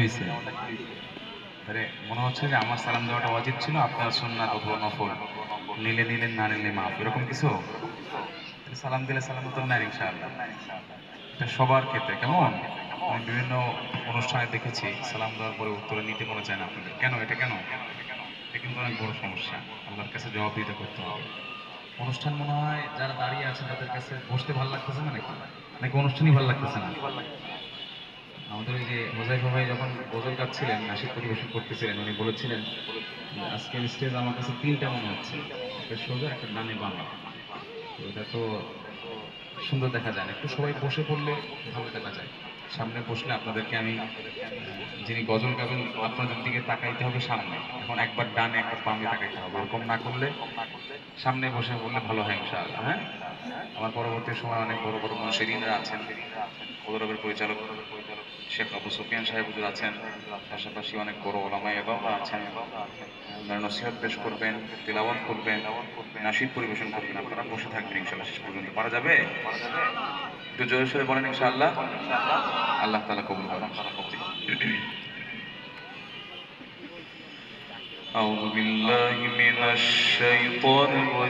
হয়েছে। আরে, মনে হচ্ছে যে আমার সালাম দেওয়াটা অজিত ছিল, আপনার সুন্নাত অথবা নফল। নিলে নিলেন, না নিলে মাফ, এরকম কিছু? তাহলে সালাম দিলে সালাম তো না ইনশাআল্লাহ। এটা সবার ক্ষেত্রে, কেমন? আমি বিভিন্ন অনুষ্ঠানে দেখেছি, সালাম দেওয়ার পরে উত্তরে নিতে মনে চায় না আপনাদের। কেন? এটা কেন? এটা কিন্তু অনেক বড় সমস্যা। আল্লাহর কাছে জবাব দিতে করতে হবে। অনুষ্ঠান মনে হয় যারা দাঁড়িয়ে আছে তাদের কাছে বসতে ভালো লাগতেছে না নাকি? নাকি অনুষ্ঠানই ভালো লাগতেছে না? আমাদের ওই যে মোজাইফা ভাই যখন গজল গাচ্ছিলেন নাসিক পরিবেশন করতেছিলেন, উনি বলেছিলেন আজকের স্টেজ আমার কাছে তিনটা মনে হচ্ছে। একটা সোজা, একটা ডানে বামে। তো এটা তো সুন্দর দেখা যায় না। একটু সবাই বসে পড়লে ভালো দেখা যায়। সামনে বসলে আপনাদেরকে আমি যিনি গজল গাবেন আপনাদের দিকে তাকাইতে হবে সামনে। এখন একবার ডানে, একবার বামে তাকাইতে হবে। এরকম না করলে সামনে বসে বললে ভালো হয় ইনশাআল্লাহ হ্যাঁ? আমার পরবর্তী সময় অনেক বড় বড় মনসিরিনরা আছেন। কৌরবের পরিচালক শেখ আবু সুফিয়ান সাহেব হুজুর আছেন। পাশাপাশি অনেক বড় ওলামাই এবং আছেন। আপনারা নসিহত পেশ করবেন, তিলাওয়াত করবেন নাসিদ পরিবেশন করবেন। আপনারা বসে থাকবেন ইনশাআল্লাহ, শেষ পর্যন্ত। পারা যাবে? একটু জোরে সোরে বলেন ইনশাআল্লাহ। আল্লাহ তাআলা কবুল করেন أعوذ بالله من الشيطان الرجيم